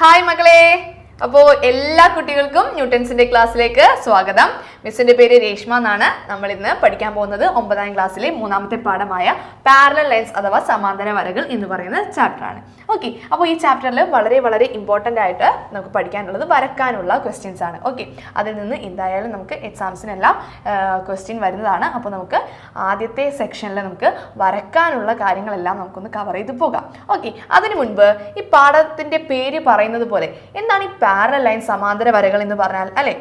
Hi മകളെ. അപ്പോൾ എല്ലാ കുട്ടികൾക്കും ന്യൂട്ടൻസിന്റെ ക്ലാസ്സിലേക്ക് സ്വാഗതം. മിസ്സിന്റെ പേര് രേഷ്മ എന്നാണ് നമ്മൾ ഇന്ന് പഠിക്കാൻ പോകുന്നത് ഒമ്പതാം ക്ലാസ്സിലെ മൂന്നാമത്തെ പാഠമായ പാരലൽ ലൈൻസ് അഥവാ സമാന്തര വരകൾ എന്ന് പറയുന്ന ചാപ്റ്ററാണ് ഓക്കെ അപ്പോൾ ഈ ചാപ്റ്ററിൽ വളരെ വളരെ ഇമ്പോർട്ടന്റ് ആയിട്ട് നമുക്ക് പഠിക്കാനുള്ളത് വരക്കാനുള്ള ക്വസ്റ്റ്യൻസ് ആണ്. ഓക്കെ അതിൽ നിന്ന് എന്തായാലും നമുക്ക് എക്സാംസിനെല്ലാം ക്വസ്റ്റ്യൻ വരുന്നതാണ്. അപ്പോൾ നമുക്ക് ആദ്യത്തെ സെക്ഷനിൽ നമുക്ക് വരക്കാനുള്ള കാര്യങ്ങളെല്ലാം നമുക്കൊന്ന് കവർ ചെയ്ത് പോകാം. ഓക്കെ അതിനു മുൻപ് ഈ പാഠത്തിന്റെ പേര് പറയുന്നത് പോലെ എന്താണ് ഈ പാരലൽ ലൈൻ സമാന്തര വരകൾ എന്ന് പറഞ്ഞാൽ? അല്ലെ?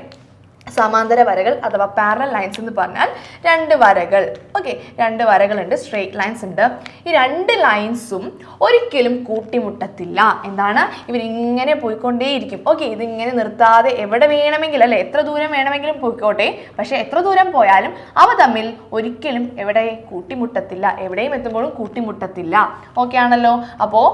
സമാന്തര വരകൾ അഥവാ പാരലൽ ലൈൻസ് എന്ന് പറഞ്ഞാൽ രണ്ട് വരകൾ. ഓക്കെ രണ്ട് വരകളുണ്ട് സ്ട്രേറ്റ് ലൈൻസ് ഉണ്ട്. ഈ രണ്ട് ലൈൻസും ഒരിക്കലും കൂട്ടിമുട്ടത്തില്ല. എന്താണ്? ഇവരിങ്ങനെ പോയിക്കൊണ്ടേയിരിക്കും. ഓക്കെ ഇതിങ്ങനെ നിർത്താതെ എവിടെ വേണമെങ്കിലും അല്ലെ? എത്ര ദൂരം വേണമെങ്കിലും പോയിക്കോട്ടെ. പക്ഷേ എത്ര ദൂരം പോയാലും അവ തമ്മിൽ ഒരിക്കലും എവിടെ കൂട്ടിമുട്ടത്തില്ല. എവിടെയും എത്തുമ്പോഴും കൂട്ടിമുട്ടത്തില്ല. ഓക്കെ ആണല്ലോ? അപ്പോൾ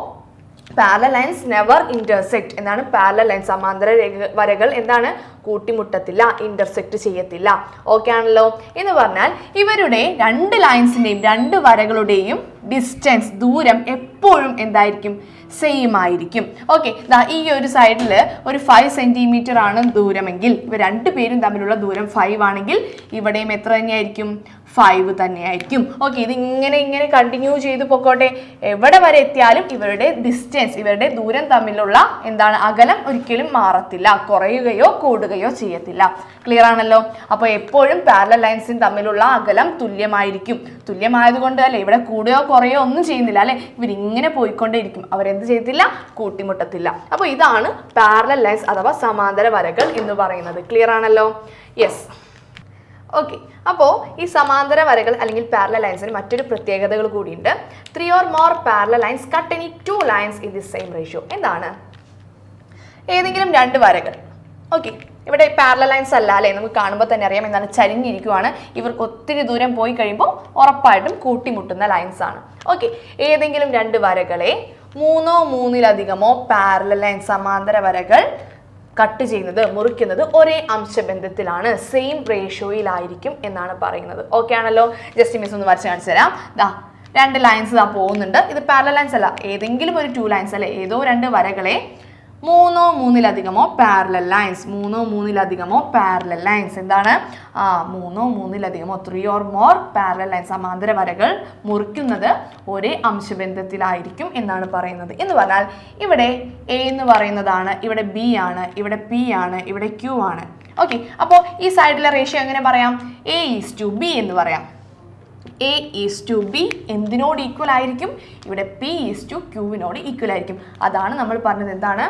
പാരലൽ ലൈൻസ് നെവർ ഇന്റർസെക്ട് എന്നാണ് പാരലൽ ലൈൻ സമാന്തര രേഖ വരകൾ എന്താണ്? കൂട്ടിമുട്ടത്തില്ല ഇന്റർസെക്ട് ചെയ്യത്തില്ല. ഓക്കെ ആണല്ലോ? എന്ന് പറഞ്ഞാൽ ഇവരുടെ രണ്ട് ലൈൻസിന്റെയും രണ്ട് വരകളുടെയും ഡിസ്റ്റൻസ് ദൂരം എപ്പോഴും എന്തായിരിക്കും? സെയിം ആയിരിക്കും. ഓക്കെ ഈ ഒരു സൈഡിൽ ഒരു ഫൈവ് സെന്റിമീറ്റർ ആണ് ദൂരമെങ്കിൽ ഇവ രണ്ട് പേരും തമ്മിലുള്ള ദൂരം ഫൈവ് ആണെങ്കിൽ ഇവിടെയും എത്ര തന്നെയായിരിക്കും? ഫൈവ് തന്നെയായിരിക്കും. ഓക്കെ ഇത് ഇങ്ങനെ ഇങ്ങനെ കണ്ടിന്യൂ ചെയ്ത് പൊക്കോട്ടെ. എവിടെ വരെ എത്തിയാലും ഇവരുടെ ഡിസ്റ്റൻസ് ഇവരുടെ ദൂരം തമ്മിലുള്ള എന്താണ് അകലം ഒരിക്കലും മാറത്തില്ല. കുറയുകയോ കൂടുകയോ ചെയ്യത്തില്ല. ക്ലിയർ ആണല്ലോ? അപ്പോൾ എപ്പോഴും പാരലൽ ലൈൻസിന് തമ്മിലുള്ള അകലം തുല്യമായിരിക്കും. തുല്യമായതുകൊണ്ട് അല്ലെ? ഇവിടെ കൂടുകയോ കുറയോ ഒന്നും ചെയ്യുന്നില്ല അല്ലെ? ഇവരിങ്ങനെ പോയിക്കൊണ്ടേയിരിക്കും. അവരെന്ത് ചെയ്യത്തില്ല? കൂട്ടിമുട്ടത്തില്ല. അപ്പോൾ ഇതാണ് പാരലൽ ലൈൻസ് അഥവാ സമാന്തര വരകൾ എന്ന് പറയുന്നത്. ക്ലിയർ ആണല്ലോ? യെസ് ഓക്കെ അപ്പോൾ ഈ സമാന്തര വരകൾ അല്ലെങ്കിൽ പാരലൽ ലൈൻസിന് മറ്റൊരു പ്രത്യേകതകൾ കൂടിയുണ്ട്. Three or more parallel lines cut any two lines in the same ratio എന്താണ്? ഏതെങ്കിലും രണ്ട് വരകൾ. ഓക്കെ ഇവിടെ പാരലൽ ലൈൻസ് അല്ല അല്ലേ? നമുക്ക് കാണുമ്പോൾ തന്നെ അറിയാം എന്താണ് ചരിഞ്ഞിരിക്കുവാണ്. ഇവർക്ക് ഒത്തിരി ദൂരം പോയി കഴിയുമ്പോൾ ഉറപ്പായിട്ടും കൂട്ടിമുട്ടുന്ന ലൈൻസ് ആണ്. ഓക്കെ ഏതെങ്കിലും രണ്ട് വരകളെ മൂന്നോ മൂന്നിലധികമോ പാരലൽ ലൈൻ സമാന്തര വരകൾ കട്ട് ചെയ്യുന്നത് മുറിക്കുന്നത് ഒരേ അംശബന്ധത്തിലാണ് സെയിം റേഷ്യോയിലായിരിക്കും എന്നാണ് പറയുന്നത്. ഓക്കെ ആണല്ലോ? ജസ്റ്റ് മിസ് ഒന്ന് വരച്ച് കാണിച്ചു തരാം. ദാ രണ്ട് ലൈൻസ് ദാ പോകുന്നുണ്ട്. ഇത് പാരലൽ ലൈൻസ് അല്ല ഏതെങ്കിലും ഒരു ടു ലൈൻസ് അല്ലെ? ഏതോ രണ്ട് വരകളെ മൂന്നോ മൂന്നിലധികമോ പാരലൽ ലൈൻസ് മൂന്നോ മൂന്നിലധികമോ പാരലൽ ലൈൻസ് എന്താണ്? ആ മൂന്നോ മൂന്നിലധികമോ three or more parallel lines സമാന്തര വരകൾ മുറിക്കുന്നത് ഒരേ അംശബന്ധത്തിലായിരിക്കും എന്നാണ് പറയുന്നത്. എന്ന് പറഞ്ഞാൽ ഇവിടെ എ എന്ന് പറയുന്നതാണ് ഇവിടെ ബി ആണ് ഇവിടെ പി ആണ് ഇവിടെ ക്യൂ ആണ്. ഓക്കെ അപ്പോൾ ഈ സൈഡിലെ റേഷ്യോ എങ്ങനെ പറയാം? എ ഈസ് ടു ബി എന്ന് പറയാം. എ ഈസ് ടു ബി എന്തിനോട് ഈക്വൽ ആയിരിക്കും? ഇവിടെ പി ഈസ് ടു ക്യൂവിനോട് ഈക്വൽ ആയിരിക്കും. അതാണ് നമ്മൾ പറഞ്ഞത്. എന്താണ്?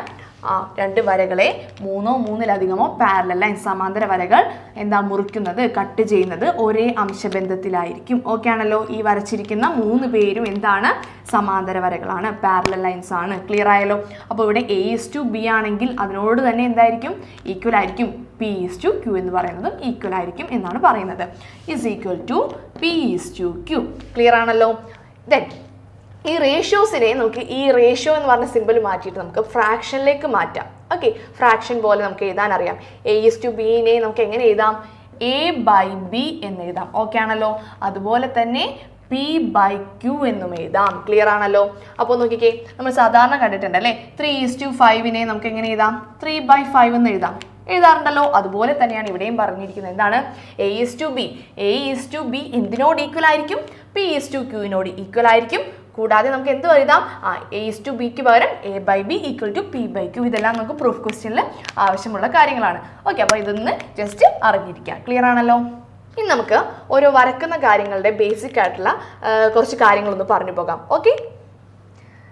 ആ രണ്ട് വരകളെ മൂന്നോ മൂന്നിലധികമോ പാരലൽ ലൈൻ സമാന്തര വരകൾ എന്താ മുറിക്കുന്നത് കട്ട് ചെയ്യുന്നത് ഒരേ അംശബന്ധത്തിലായിരിക്കും. ഓക്കെ ആണല്ലോ? ഈ വരച്ചിരിക്കുന്ന മൂന്ന് പേരും എന്താണ്? സമാന്തര വരകളാണ് പാരലൽ ലൈൻസ് ആണ്. ക്ലിയർ ആയല്ലോ? അപ്പോൾ ഇവിടെ എ ഈസ് ടു ബി ആണെങ്കിൽ അതിനോട് തന്നെ എന്തായിരിക്കും? ഈക്വൽ ആയിരിക്കും. പി ഈസ് ടു ക്യു എന്ന് പറയുന്നതും ഈക്വൽ ആയിരിക്കും എന്നാണ് പറയുന്നത്. Is equal to P is to Q clear ആണല്ലോ? ദെൻ ഈ റേഷ്യോസിനെ നമുക്ക് ഈ റേഷ്യോ എന്ന് പറഞ്ഞ സിമ്പിൾ മാറ്റിയിട്ട് നമുക്ക് ഫ്രാക്ഷനിലേക്ക് മാറ്റാം. ഓക്കെ ഫ്രാക്ഷൻ പോലെ നമുക്ക് എഴുതാൻ അറിയാം. എ ഇസ് ടു ബിനെ നമുക്ക് എങ്ങനെ എഴുതാം? എ ബൈ ബി എന്ന് എഴുതാം. ഓക്കെ ആണല്ലോ? അതുപോലെ തന്നെ പി ബൈ ക്യു എന്നും എഴുതാം. ക്ലിയർ ആണല്ലോ? അപ്പോൾ നോക്കിക്കേ നമ്മൾ സാധാരണ കണ്ടിട്ടുണ്ട് അല്ലേ? ത്രീ ഈസ് ടു ഫൈവിനെ നമുക്ക് എങ്ങനെ എഴുതാം? ത്രീ ബൈ ഫൈവ് എന്ന് എഴുതാം. എഴുതാറുണ്ടല്ലോ? അതുപോലെ തന്നെയാണ് ഇവിടെയും പറഞ്ഞിരിക്കുന്നത്. എന്താണ്? A is to B A is to B എന്തിനോട് equal ആയിരിക്കും? പി ഈസ് ടു ക്യൂവിനോട് ഈക്വൽ ആയിരിക്കും. കൂടാതെ നമുക്ക് എന്ത് എഴുതാം? ആ എ ടു ബിക്ക് പകരം A by B equal to P by Q ഇതെല്ലാം നമുക്ക് പ്രൂഫ് ക്വസ്റ്റ്യനിൽ ആവശ്യമുള്ള കാര്യങ്ങളാണ്. ഓക്കെ അപ്പോൾ ഇതൊന്ന് ജസ്റ്റ് അറിഞ്ഞിരിക്കുക ക്ലിയർ ആണല്ലോ? ഇനി നമുക്ക് ഓരോ വരക്കുന്ന കാര്യങ്ങളുടെ ബേസിക് ആയിട്ടുള്ള കുറച്ച് കാര്യങ്ങളൊന്ന് പറഞ്ഞു പോകാം. ഓക്കെ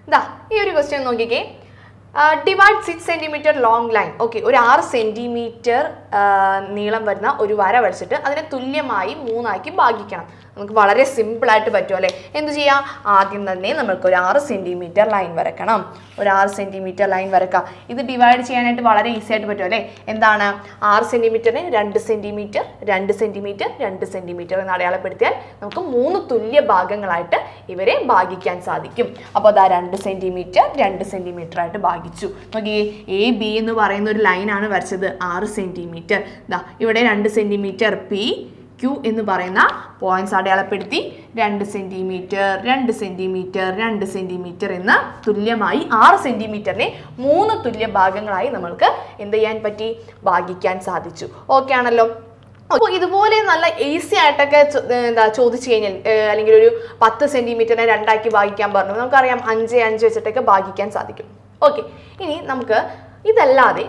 ഇതാ ഈ ഒരു ക്വസ്റ്റ്യൻ നോക്കിക്കേ. Divide six centimetre long line okay ഒരു ആറ് സെന്റിമീറ്റർ നീളം വരുന്ന ഒരു വര വരച്ചിട്ട് അതിനെ തുല്യമായി മൂന്നാക്കി ഭാഗിക്കണം. നമുക്ക് വളരെ സിമ്പിളായിട്ട് പറ്റും അല്ലേ? എന്ത് ചെയ്യാം? ആദ്യം തന്നെ നമുക്ക് ഒരു ആറ് സെന്റിമീറ്റർ ലൈൻ വരക്കണം ഒരു ആറ് സെന്റിമീറ്റർ ലൈൻ വരക്കാം ഇത് ഡിവൈഡ് ചെയ്യാനായിട്ട് വളരെ ഈസി ആയിട്ട് പറ്റും അല്ലേ? എന്താണ്? ആറ് സെന്റിമീറ്ററിന് രണ്ട് സെന്റിമീറ്റർ രണ്ട് സെന്റിമീറ്റർ രണ്ട് സെന്റിമീറ്റർ എന്ന് അടയാളപ്പെടുത്തിയാൽ നമുക്ക് മൂന്ന് തുല്യ ഭാഗങ്ങളായിട്ട് ഇവരെ ഭാഗിക്കാൻ സാധിക്കും. അപ്പോൾ അതാ രണ്ട് സെന്റിമീറ്റർ രണ്ട് സെന്റിമീറ്റർ ആയിട്ട് ഭാഗിച്ചു. നോക്കിയേ എ ബി എന്ന് പറയുന്ന ഒരു ലൈനാണ് വരച്ചത്. ആറ് സെന്റിമീറ്റർ ഇതാ ഇവിടെ രണ്ട് സെന്റിമീറ്റർ പി ക്യൂ എന്ന് പറയുന്ന പോയിന്റ്സ് അടയാളപ്പെടുത്തി രണ്ട് സെന്റിമീറ്റർ രണ്ട് സെന്റിമീറ്റർ രണ്ട് സെന്റിമീറ്റർ എന്ന് തുല്യമായി ആറ് സെന്റിമീറ്ററിനെ മൂന്ന് തുല്യ ഭാഗങ്ങളായി നമ്മൾക്ക് എന്ത് ചെയ്യാൻ പറ്റി? ഭാഗിക്കാൻ സാധിച്ചു. ഓക്കെ ആണല്ലോ. അപ്പോൾ ഇതുപോലെ നല്ല ഈസി ആയിട്ടൊക്കെ എന്താ ചോദിച്ചു കഴിഞ്ഞാൽ അല്ലെങ്കിൽ ഒരു പത്ത് സെന്റിമീറ്ററിനെ രണ്ടാക്കി ഭാഗിക്കാൻ പറഞ്ഞു. നമുക്കറിയാം അഞ്ച് അഞ്ച് വെച്ചിട്ടൊക്കെ ഭാഗിക്കാൻ സാധിക്കും. ഓക്കെ ഇനി നമുക്ക് ഇതല്ലാതെ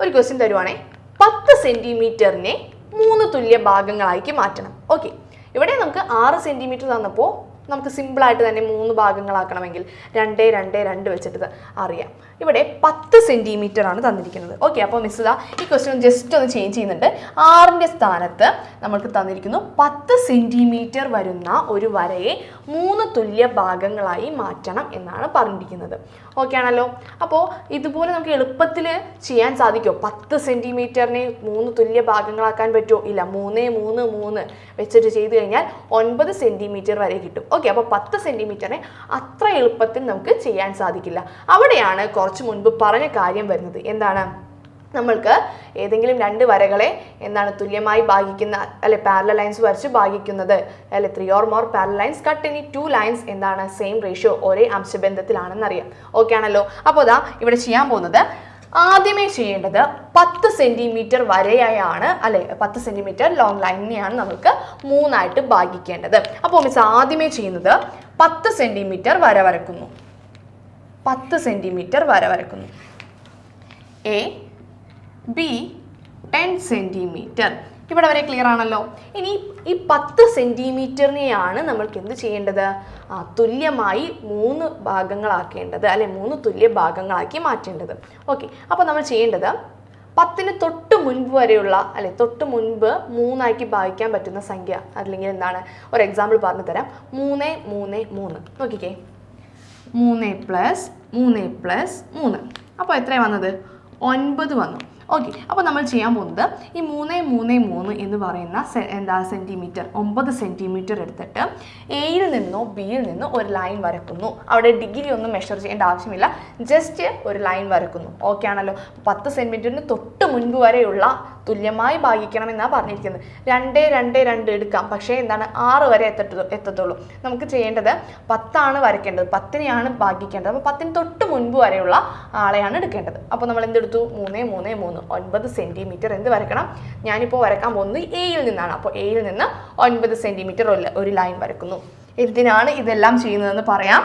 ഒരു ക്വസ്റ്റ്യൻ തരുവാണേ. പത്ത് സെന്റിമീറ്ററിനെ മൂന്ന് തുല്യ ഭാഗങ്ങളാക്കി മാറ്റണം. ഓക്കെ ഇവിടെ നമുക്ക് ആറ് സെന്റിമീറ്റർ തന്നപ്പോൾ നമുക്ക് സിമ്പിളായിട്ട് തന്നെ മൂന്ന് ഭാഗങ്ങളാക്കണമെങ്കിൽ രണ്ട് രണ്ട് രണ്ട് വെച്ചിട്ട് അറിയാം. ഇവിടെ പത്ത് സെന്റിമീറ്റർ ആണ് തന്നിരിക്കുന്നത്. ഓക്കെ അപ്പോൾ മിസ് ഇതാ ഈ ക്വസ്റ്റ്യൻ ജസ്റ്റ് ഒന്ന് ചേഞ്ച് ചെയ്യുന്നുണ്ട്. ആറിന്റെ സ്ഥാനത്ത് നമുക്ക് തന്നിരിക്കുന്നു പത്ത് സെന്റിമീറ്റർ വരുന്ന ഒരു വരയെ മൂന്ന് തുല്യ ഭാഗങ്ങളായി മാറ്റണം എന്നാണ് പറഞ്ഞിരിക്കുന്നത്. ഓക്കെ ആണല്ലോ? അപ്പോൾ ഇതുപോലെ നമുക്ക് എളുപ്പത്തിൽ ചെയ്യാൻ സാധിക്കുമോ? പത്ത് സെന്റിമീറ്ററിനെ മൂന്ന് തുല്യ ഭാഗങ്ങളാക്കാൻ പറ്റുമോ? ഇല്ല മൂന്ന് മൂന്ന് മൂന്ന് വെച്ചിട്ട് ചെയ്ത് കഴിഞ്ഞാൽ ഒൻപത് സെന്റിമീറ്റർ വരെ കിട്ടും. ഓക്കെ അപ്പോൾ പത്ത് സെന്റിമീറ്ററിനെ അത്ര എളുപ്പത്തിൽ നമുക്ക് ചെയ്യാൻ സാധിക്കില്ല. അവിടെയാണ് കുറച്ച് മുൻപ് പറഞ്ഞ കാര്യം വരുന്നത്. എന്താണ്? നമ്മൾക്ക് ഏതെങ്കിലും രണ്ട് വരകളെ എന്താണ് തുല്യമായി ഭാഗിക്കുന്ന അല്ലെ പാരല ലൈൻസ് വരച്ച് ഭാഗിക്കുന്നത്. അല്ലെ three or more parallel lines cut ഇനി ടു ലൈൻസ് എന്താണ്? സെയിം റേഷ്യോ ഒരേ അംശബന്ധത്തിലാണെന്നറിയാം. ഓക്കെ ആണല്ലോ? അപ്പോൾ ദാ ഇവിടെ ചെയ്യാൻ പോകുന്നത് ആദ്യമേ ചെയ്യേണ്ടത് പത്ത് സെന്റിമീറ്റർ വരെയാണ് അല്ലെ പത്ത് സെന്റിമീറ്റർ ലോങ് ലൈനിനെയാണ് നമുക്ക് മൂന്നായിട്ട് ഭാഗിക്കേണ്ടത്. അപ്പോൾ മിസ് ആദ്യമേ ചെയ്യുന്നത് പത്ത് സെന്റിമീറ്റർ വര വരക്കുന്നു. പത്ത് സെന്റിമീറ്റർ വര വരക്കുന്നു. എ ബി ടെൻ സെന്റിമീറ്റർ ഇവിടെ വരെ ക്ലിയർ ആണല്ലോ. ഇനി ഈ പത്ത് സെന്റിമീറ്ററിനെയാണ് നമ്മൾക്ക് എന്ത് ചെയ്യേണ്ടത്? തുല്യമായി മൂന്ന് ഭാഗങ്ങളാക്കേണ്ടത്. അല്ലെ മൂന്ന് തുല്യ ഭാഗങ്ങളാക്കി മാറ്റേണ്ടത്. ഓക്കെ അപ്പോൾ നമ്മൾ ചെയ്യേണ്ടത് പത്തിന് തൊട്ട് മുൻപ് വരെയുള്ള അല്ലെ തൊട്ട് മുൻപ് മൂന്നാക്കി ഭാഗിക്കാൻ പറ്റുന്ന സംഖ്യ. അല്ലെങ്കിൽ എന്താണ്? ഒരു എക്സാമ്പിൾ പറഞ്ഞു തരാം. മൂന്ന് മൂന്ന് മൂന്ന്. നോക്കിക്കേ. മൂന്ന് പ്ലസ് മൂന്ന് പ്ലസ് മൂന്ന്. അപ്പോൾ എത്രയാണ് വന്നത്? ഒൻപത് വന്നു. ഓക്കെ അപ്പോൾ നമ്മൾ ചെയ്യാൻ പോകുന്നത് ഈ മൂന്ന് മൂന്ന് മൂന്ന് എന്ന് പറയുന്ന എന്താ സെന്റിമീറ്റർ ഒമ്പത് സെന്റിമീറ്റർ എടുത്തിട്ട് എയിൽ നിന്നോ ബിയിൽ നിന്നോ ഒരു ലൈൻ വരക്കുന്നു അവിടെ ഡിഗ്രി ഒന്നും മെഷർ ചെയ്യേണ്ട ആവശ്യമില്ല. ജസ്റ്റ് ഒരു ലൈൻ വരക്കുന്നു ഓക്കെ ആണല്ലോ? പത്ത് സെന്റിമീറ്ററിന് തൊട്ട് മുൻപ് വരെയുള്ള തുല്യമായി ഭാഗിക്കണം ഭാഗിക്കണമെന്നാണ് പറഞ്ഞിരിക്കുന്നത്. രണ്ട് രണ്ട് രണ്ട് എടുക്കാം. പക്ഷേ എന്താണ്? ആറ് വരെ എത്തത്തു എത്തത്തുള്ളൂ. നമുക്ക് ചെയ്യേണ്ടത് പത്താണ് വരയ്ക്കേണ്ടത്. പത്തിനെയാണ് ഭാഗിക്കേണ്ടത്. അപ്പോൾ പത്തിന് തൊട്ട് മുൻപ് വരെയുള്ള ആളെയാണ് എടുക്കേണ്ടത്. അപ്പോൾ നമ്മൾ എന്തെടുത്തു? മൂന്ന് മൂന്ന് മൂന്ന്. ഒൻപത് സെന്റിമീറ്റർ എന്ത് വരക്കണം ഞാനിപ്പോൾ വരക്കാൻ പോകുന്നത് എയിൽ നിന്നാണ്. അപ്പോൾ എയിൽ നിന്ന് ഒൻപത് സെന്റിമീറ്റർ ഒരു ലൈൻ വരക്കുന്നു എന്തിനാണ് ഇതെല്ലാം ചെയ്യുന്നതെന്ന് പറയാം.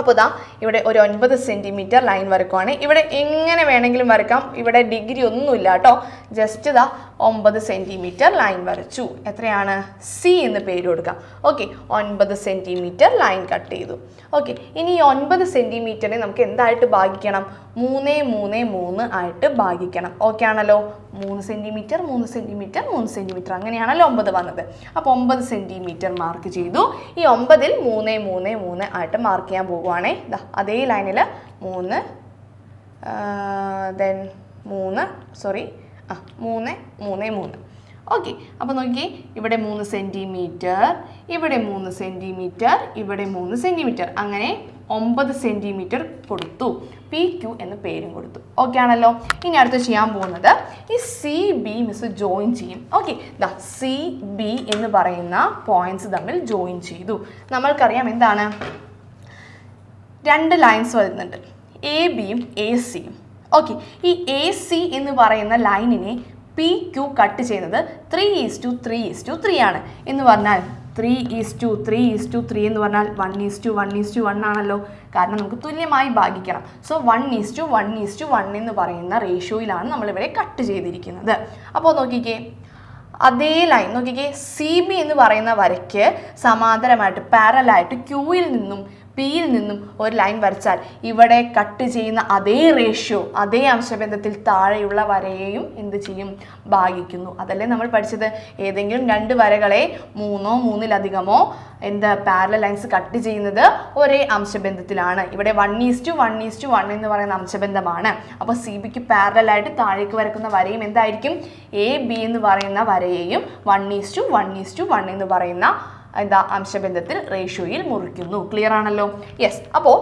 അപ്പോൾ ഇതാ ഇവിടെ ഒരു ഒൻപത് സെന്റിമീറ്റർ ലൈൻ വരക്കുവാണ് ഇവിടെ എങ്ങനെ വേണമെങ്കിലും വരക്കാം ഇവിടെ ഡിഗ്രി ഒന്നുമില്ല കേട്ടോ. ജസ്റ്റ് ദാ ഒമ്പത് സെന്റിമീറ്റർ ലൈൻ വരച്ചു. എത്രയാണ്? സി എന്ന് പേര് കൊടുക്കാം. ഓക്കെ ഒൻപത് സെന്റിമീറ്റർ ലൈൻ കട്ട് ചെയ്തു. ഓക്കെ ഇനി ഈ ഒൻപത് സെന്റിമീറ്ററിനെ നമുക്ക് എന്തായിട്ട് ഭാഗിക്കണം? മൂന്ന് മൂന്ന് മൂന്ന് ആയിട്ട് ഭാഗിക്കണം. ഓക്കെ ആണല്ലോ? മൂന്ന് സെന്റിമീറ്റർ മൂന്ന് സെന്റിമീറ്റർ മൂന്ന് സെന്റിമീറ്റർ അങ്ങനെയാണല്ലോ ഒമ്പത് വന്നത്. അപ്പോൾ ഒമ്പത് സെന്റിമീറ്റർ മാർക്ക് ചെയ്തു. ഈ ഒമ്പതിൽ മൂന്ന് മൂന്ന് മൂന്ന് ആയിട്ട് മാർക്ക് ചെയ്യാൻ പോകുവാണേ അതേ ലൈനിൽ മൂന്ന് ദെൻ മൂന്ന് സോറി ആ മൂന്ന് മൂന്ന് മൂന്ന്. ഓക്കെ അപ്പോൾ നോക്കി ഇവിടെ മൂന്ന് സെന്റിമീറ്റർ ഇവിടെ മൂന്ന് സെന്റിമീറ്റർ ഇവിടെ മൂന്ന് സെന്റിമീറ്റർ അങ്ങനെ ഒമ്പത് സെന്റിമീറ്റർ കൊടുത്തു. പി ക്യു എന്ന പേരും കൊടുത്തു. ഓക്കെ ആണല്ലോ? ഇനി അടുത്ത് ചെയ്യാൻ പോകുന്നത് ഈ സി ബി മിസ് ജോയിൻ ചെയ്യും. ഓക്കെ ദ സി ബി എന്ന് പറയുന്ന പോയിന്റ്സ് തമ്മിൽ ജോയിൻ ചെയ്തു. നമ്മൾക്കറിയാം എന്താണ്? രണ്ട് ലൈൻസ് വരുന്നുണ്ട്. എ ബിയും എ സിയും ഓക്കെ ഈ എ സി എന്ന് പറയുന്ന ലൈനിനെ പി ക്യു കട്ട് ചെയ്യുന്നത് three is to three is to three ആണ്. എന്ന് പറഞ്ഞാൽ three is to three is to three എന്ന് പറഞ്ഞാൽ one is to one is to one ആണല്ലോ. കാരണം നമുക്ക് തുല്യമായി ഭാഗിക്കണം. So one is to one is to one എന്ന് പറയുന്ന റേഷ്യോയിലാണ് നമ്മളിവിടെ കട്ട് ചെയ്തിരിക്കുന്നത്. അപ്പോൾ നോക്കിക്കേ അതേ ലൈൻ നോക്കിക്കേ സി ബി എന്ന് പറയുന്ന വരയ്ക്ക് സമാന്തരമായിട്ട് പാരലായിട്ട് ക്യൂയിൽ നിന്നും പിയിൽ നിന്നും ഒരു ലൈൻ വരച്ചാൽ ഇവിടെ കട്ട് ചെയ്യുന്ന അതേ റേഷ്യോ അതേ അംശബന്ധത്തിൽ താഴെയുള്ള വരയെയും എന്ത് ചെയ്യും? ഭാഗിക്കുന്നു. അതല്ലേ നമ്മൾ പഠിച്ചത്? ഏതെങ്കിലും രണ്ട് വരകളെ മൂന്നോ മൂന്നിലധികമോ എന്താ പാരല ലൈൻസ് കട്ട് ചെയ്യുന്നത് ഒരേ അംശബന്ധത്തിലാണ്. ഇവിടെ one is to one is to one എന്ന് പറയുന്ന അംശബന്ധമാണ്. അപ്പോൾ സി ബിക്ക് പാരലായിട്ട് താഴേക്ക് വരക്കുന്ന വരയും എന്തായിരിക്കും? എ ബി എന്ന് പറയുന്ന വരയെയും one is to one is to one എന്ന് പറയുന്ന എന്താ അംശബന്ധത്തിൽ റേഷ്യോയിൽ മുറിക്കുന്നു. ക്ലിയർ ആണല്ലോ? യെസ് അപ്പോൾ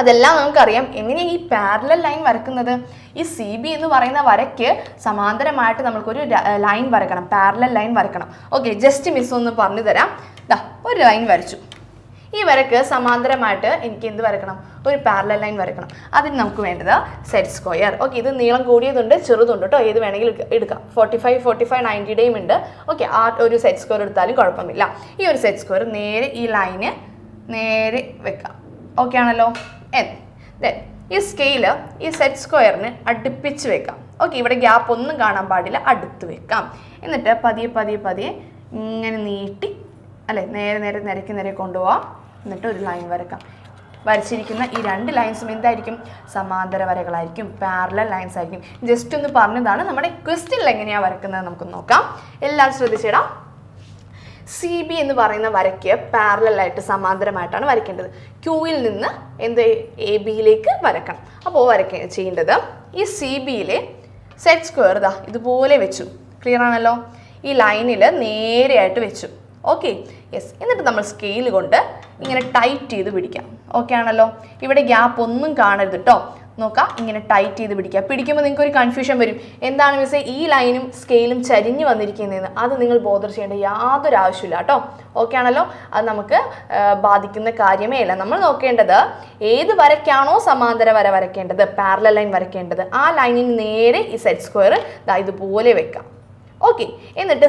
അതെല്ലാം നമുക്കറിയാം. എങ്ങനെയാണ് ഈ പാരലൽ ലൈൻ വരക്കുന്നത്? ഈ സി ബി എന്ന് പറയുന്ന വരയ്ക്ക് സമാന്തരമായിട്ട് നമുക്കൊരു ലൈൻ വരക്കണം പാരലൽ ലൈൻ വരക്കണം ഓക്കെ ജസ്റ്റ് മിസ് ഒന്ന് പറഞ്ഞു തരാം ദാ ഒരു ലൈൻ വരച്ചു. ഈ വരക്ക് സമാന്തരമായിട്ട് എനിക്ക് എന്ത് വരക്കണം? ഒരു പാരലൽ ലൈൻ വരക്കണം. അതിന് നമുക്ക് വേണ്ടത് സെറ്റ് സ്ക്വയർ ഓക്കെ ഇത് നീളം കൂടിയതുണ്ട് ചെറുതുണ്ട് കേട്ടോ ഏത് വേണമെങ്കിലും എടുക്കാം ഫോർട്ടി ഫൈവ് ഫോർട്ടി ഫൈവ് നയന്റിയുടെയും ഉണ്ട്. ഓക്കെ ആ ഒരു സെറ്റ് സ്ക്വയർ എടുത്താലും കുഴപ്പമില്ല. ഈ ഒരു സെറ്റ് സ്ക്വയർ നേരെ ഈ ലൈന് നേരെ വെക്കാം. ഓക്കെ ആണല്ലോ? എൻ ദെൻ ഈ സ്കെയിൽ ഈ സെറ്റ് സ്ക്വയറിന് അടുപ്പിച്ച് വെക്കാം. ഓക്കെ ഇവിടെ ഗ്യാപ്പ് ഒന്നും കാണാൻ പാടില്ല. അടുത്ത് വെക്കാം. എന്നിട്ട് പതിയെ പതിയെ പതിയെ ഇങ്ങനെ നീട്ടി അല്ലെ നേരെ നേരെ നിരക്കി നേരെ കൊണ്ടുപോവാം. എന്നിട്ട് ഒരു ലൈൻ വരക്കാം. വരച്ചിരിക്കുന്ന ഈ രണ്ട് ലൈൻസും എന്തായിരിക്കും? സമാന്തര വരകളായിരിക്കും പാരലൽ ലൈൻസ് ആയിരിക്കും. ജസ്റ്റ് ഒന്ന് പറഞ്ഞതാണ് നമ്മുടെ ക്വസ്റ്റ്യനിൽ എങ്ങനെയാണ് വരക്കുന്നത് നമുക്ക് നോക്കാം. എല്ലാവരും ശ്രദ്ധിച്ചിടാം. സി ബി എന്ന് പറയുന്ന വരയ്ക്ക് പാരലായിട്ട് സമാന്തരമായിട്ടാണ് വരയ്ക്കേണ്ടത്. ക്യൂവിൽ നിന്ന് എന്ത് എ ബിയിലേക്ക് വരക്കണം. അപ്പോൾ വരയ്ക്ക ചെയ്യേണ്ടത് ഈ സി ബിയിലെ സെറ്റ് സ്ക്വയർ ഇതാ ഇതുപോലെ വെച്ചു. ക്ലിയർ ആണല്ലോ? ഈ ലൈനിൽ നേരെയായിട്ട് വെച്ചു. ഓക്കെ യെസ് എന്നിട്ട് നമ്മൾ സ്കെയിൽ കൊണ്ട് ഇങ്ങനെ ടൈറ്റ് ചെയ്ത് പിടിക്കാം. ഓക്കെ ആണല്ലോ? ഇവിടെ ഗ്യാപ്പ് ഒന്നും കാണരുത് കേട്ടോ നോക്കാം ഇങ്ങനെ ടൈറ്റ് ചെയ്ത് പിടിക്കുക. പിടിക്കുമ്പോൾ നിങ്ങൾക്ക് ഒരു കൺഫ്യൂഷൻ വരും. എന്താണ് മിസ്സേ ഈ ലൈനും സ്കെയിലും ചരിഞ്ഞ് വന്നിരിക്കുന്നതെന്ന് അത് നിങ്ങൾ ബോധർ ചെയ്യേണ്ട യാതൊരു ആവശ്യമില്ല കേട്ടോ ഓക്കെ ആണല്ലോ? അത് നമുക്ക് ബാധിക്കുന്ന കാര്യമേ അല്ല. നമ്മൾ നോക്കേണ്ടത് ഏത് വരയ്ക്കാണോ സമാന്തര വര വരയ്ക്കേണ്ടത്? Parallel line വരയ്ക്കേണ്ടത്. ആ ലൈനിന് നേരെ ഈ സെറ്റ് സ്ക്വയർ ഇതുപോലെ വെക്കാം. ഓക്കെ എന്നിട്ട്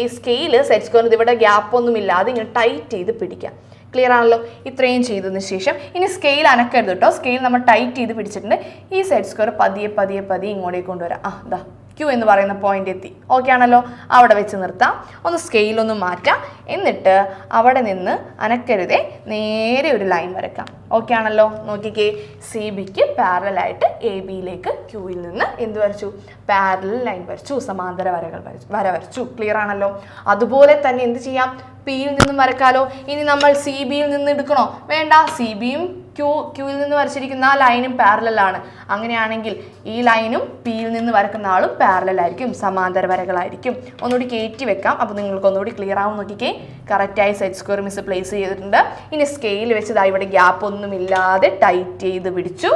ഈ സ്കെയിൽ സെറ്റ് സ്ക്വയർ ഇവിടെ ഗ്യാപ്പ് ഒന്നും ഇല്ലാതെ ഇങ്ങനെ ടൈറ്റ് ചെയ്ത് പിടിക്കാം. ക്ലിയർ ആണല്ലോ ഇത്രയും ചെയ്തതിന് ശേഷം. ഇനി സ്കെയിൽ അനക്കരുത് കേട്ടോ സ്കെയിൽ നമ്മൾ ടൈറ്റ് ചെയ്ത് പിടിച്ചിട്ടുണ്ട്. ഈ സൈഡ് സ്ക്വയർ പതിയെ പതിയെ പതിയെ ഇങ്ങോട്ടേക്ക് കൊണ്ടുവരാം. ആ ദാ. ക്യൂ എന്ന് പറയുന്ന പോയിന്റ് എത്തി. ഓക്കെ ആണല്ലോ? അവിടെ വെച്ച് നിർത്താം. ഒന്ന് സ്കെയിൽ ഒന്ന് മാറ്റാം. എന്നിട്ട് അവിടെ നിന്ന് അനക്കരുതേ നേരെ ഒരു ലൈൻ വരക്കാം. ഓക്കെ ആണല്ലോ? നോക്കിക്കേ. സി ബിക്ക് പാരലായിട്ട് എ ബിയിലേക്ക് ക്യൂവിൽ നിന്ന് എന്ത് വരച്ചു? പാരലൽ ലൈൻ വരച്ചു. സമാന്തര വരകൾ വരച്ചു വര വരച്ചു. ക്ലിയർ ആണല്ലോ? അതുപോലെ തന്നെ എന്ത് ചെയ്യാം? പിയിൽ നിന്നും വരക്കാലോ. ഇനി നമ്മൾ സി ബിയിൽ നിന്ന് എടുക്കണോ? വേണ്ട. സി ബിയും ക്യൂ ക്യൂവിൽ നിന്ന് വരച്ചിരിക്കുന്ന ആ ലൈനും പാരലലാണ് അങ്ങനെയാണെങ്കിൽ ഈ ലൈനും പിയിൽ നിന്ന് വരക്കുന്ന ആളും പാരലൽ ആയിരിക്കും സമാന്തര വരകളായിരിക്കും. ഒന്നുകൂടി കയറ്റി വെക്കാം. അപ്പോൾ നിങ്ങൾക്ക് ഒന്നുകൂടി ക്ലിയർ ആവും നോക്കിക്കേ. കറക്റ്റായി സെറ്റ് സ്ക്വയർ മിസ് പ്ലേസ് ചെയ്തിട്ടുണ്ട്. ഇനി സ്കെയിൽ വെച്ചതാ ഇവിടെ ഗ്യാപ്പ് ഒന്നുമില്ലാതെ ടൈറ്റ് ചെയ്ത് പിടിച്ചു.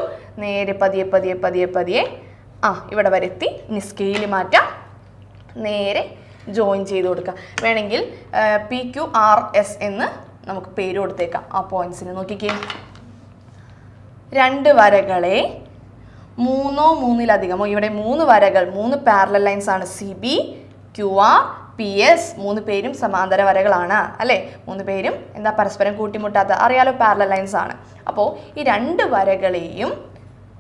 നേരെ പതിയെ പതിയെ പതിയെ പതിയെ. ആ ഇവിടെ വരെ ഇനി സ്കെയിൽ മാറ്റാം. നേരെ ജോയിൻ ചെയ്ത് കൊടുക്കുക വേണമെങ്കിൽ പി ക്യു ആർ എസ് എന്ന് നമുക്ക് പേര് കൊടുത്തേക്കാം. ആ പോയിന്റ്സിന് നോക്കിക്കേ. രണ്ട് വരകളെ മൂന്നോ മൂന്നിലധികമോ. ഇവിടെ മൂന്ന് വരകൾ മൂന്ന് പാരലൽ ലൈൻസ് ആണ്. C B Q R P S മൂന്ന് പേരും സമാന്തര വരകളാണ് അല്ലേ? മൂന്ന് പേരും എന്താ പരസ്പരം കൂട്ടിമുട്ടാത്ത അറിയാലോ പാരലൽ ലൈൻസ് ആണ്. അപ്പോൾ ഈ രണ്ട് വരകളെയും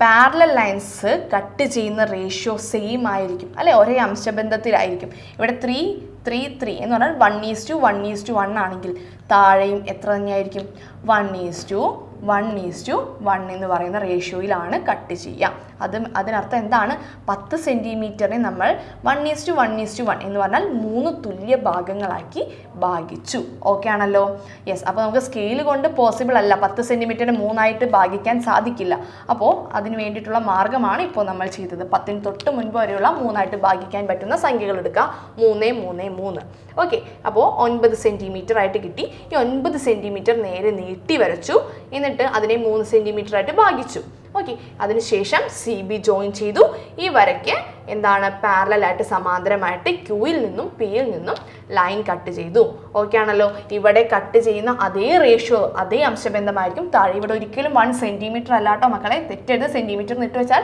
പാരലൽ ലൈൻസ് കട്ട് ചെയ്യുന്ന റേഷ്യോ സെയിം ആയിരിക്കും അല്ലെ? ഒരേ അംശബന്ധത്തിലായിരിക്കും. ഇവിടെ ത്രീ ത്രീ ത്രീ എന്ന് പറഞ്ഞാൽ one is to one is to one ആണെങ്കിൽ താഴെയും എത്ര തന്നെയായിരിക്കും? One is to one is to one എന്ന് പറയുന്ന റേഷ്യോയിലാണ് കട്ട് ചെയ്യുക. അത് അതിനർത്ഥം എന്താണ്? പത്ത് സെന്റിമീറ്ററിനെ നമ്മൾ one is to one is to one എന്ന് പറഞ്ഞാൽ മൂന്ന് തുല്യ ഭാഗങ്ങളാക്കി ഭാഗിച്ചു. ഓക്കെ ആണല്ലോ? യെസ് അപ്പോൾ നമുക്ക് സ്കെയിൽ കൊണ്ട് പോസിബിൾ അല്ല. പത്ത് സെന്റിമീറ്ററിനെ മൂന്നായിട്ട് ഭാഗിക്കാൻ സാധിക്കില്ല. അപ്പോൾ അതിന് വേണ്ടിയിട്ടുള്ള മാർഗമാണ് ഇപ്പോൾ നമ്മൾ ചെയ്തത്. പത്തിന് തൊട്ട് മുൻപ് വരെയുള്ള മൂന്നായിട്ട് ഭാഗിക്കാൻ പറ്റുന്ന സംഖ്യകൾ എടുക്കുക. മൂന്ന് മൂന്ന് മൂന്ന്. ഓക്കെ അപ്പോൾ ഒൻപത് സെന്റിമീറ്റർ ആയിട്ട് കിട്ടി. ഈ ഒൻപത് സെന്റിമീറ്റർ നേരെ നീട്ടി വരച്ചു. എന്നിട്ട് അതിനെ മൂന്ന് സെന്റിമീറ്റർ ആയിട്ട് ഭാഗിച്ചു. ഓക്കെ അതിനുശേഷം സി ബി ജോയിൻ ചെയ്തു. ഈ വരയ്ക്ക് എന്താണ് പാരലായിട്ട് സമാന്തരമായിട്ട് ക്യൂയിൽ നിന്നും പിയിൽ നിന്നും ലൈൻ കട്ട് ചെയ്തു. ഓക്കെ ആണല്ലോ? ഇവിടെ കട്ട് ചെയ്യുന്ന അതേ റേഷ്യോ അതേ അംശബന്ധമായിരിക്കും. താഴെ ഇവിടെ ഒരിക്കലും വൺ സെന്റിമീറ്റർ അല്ലാട്ടോ മക്കളെ. തെറ്റെഴുത് സെന്റിമീറ്റർ നിട്ട് വെച്ചാൽ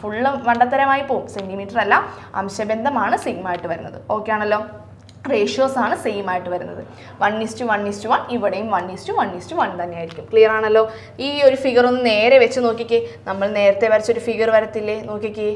ഫുള്ള് വണ്ടത്തരമായി പോകും സെന്റിമീറ്റർ അല്ല അംശബന്ധമാണ് സിഗ്മ ആയിട്ട് വരുന്നത്. ഓക്കെ ആണല്ലോ? റേഷ്യോസ് ആണ് സെയിം ആയിട്ട് വരുന്നത്. One is to one is to one ഇവിടെയും one is to one is to one തന്നെയായിരിക്കും. ക്ലിയർ ആണല്ലോ? ഈ ഒരു ഫിഗർ ഒന്ന് നേരെ വെച്ച് നോക്കിക്കേ. നമ്മൾ നേരത്തെ വരച്ചൊരു ഫിഗർ വരത്തില്ലേ? നോക്കിക്കേ.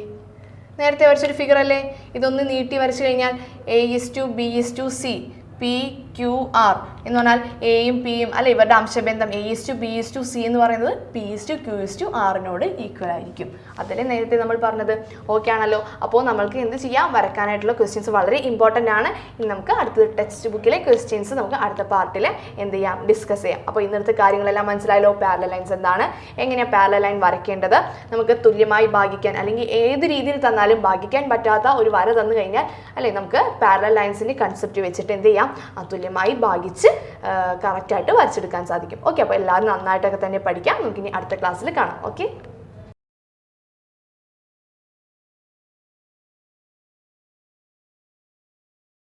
നേരത്തെ വരച്ചൊരു ഫിഗർ അല്ലേ? ഇതൊന്ന് നീട്ടി വരച്ചു കഴിഞ്ഞാൽ A is to B is to C P Q R എന്ന് പറഞ്ഞാൽ എയും പിയും അല്ലെ ഇവരുടെ അംശബന്ധം A is to B is to C എന്ന് പറയുന്നത് P is to Q is to ആറിനോട് equal ആയിരിക്കും. അതല്ലേ നേരത്തെ നമ്മൾ പറഞ്ഞത്. ഓക്കെ ആണല്ലോ. അപ്പോൾ നമ്മൾക്ക് എന്ത് ചെയ്യാം? വരക്കാനായിട്ടുള്ള ക്വസ്റ്റ്യൻസ് വളരെ ഇമ്പോർട്ടന്റ് ആണ്. ഇനി നമുക്ക് അടുത്ത ടെക്സ്റ്റ് ബുക്കിലെ ക്വസ്റ്റ്യൻസ് നമുക്ക് അടുത്ത പാർട്ടിൽ എന്ത് ചെയ്യാം? ഡിസ്കസ് ചെയ്യാം. അപ്പോൾ ഇന്നത്തെ കാര്യങ്ങളെല്ലാം മനസ്സിലായല്ലോ? പാരല ലൈൻസ് എന്താണ്? എങ്ങനെയാണ് പാരല ലൈൻ വരയ്ക്കേണ്ടത്? നമുക്ക് തുല്യമായി ഭാഗിക്കാൻ അല്ലെങ്കിൽ ഏത് രീതിയിൽ തന്നാലും ഭാഗിക്കാൻ പറ്റാത്ത ഒരു വര തന്നു കഴിഞ്ഞാൽ അല്ലേ നമുക്ക് പാരല ലൈൻസിന്റെ കൺസെപ്റ്റ് വെച്ചിട്ട് എന്ത് ചെയ്യാം? തുല്യമായി ഭാഗിച്ച് കറക്റ്റായിട്ട് വരച്ചെടുക്കാൻ സാധിക്കും. ഓക്കെ അപ്പോൾ എല്ലാവരും നന്നായിട്ടൊക്കെ തന്നെ പഠിക്കാം. നമുക്കിനി അടുത്ത ക്ലാസ്സിൽ കാണാം. ഓക്കെ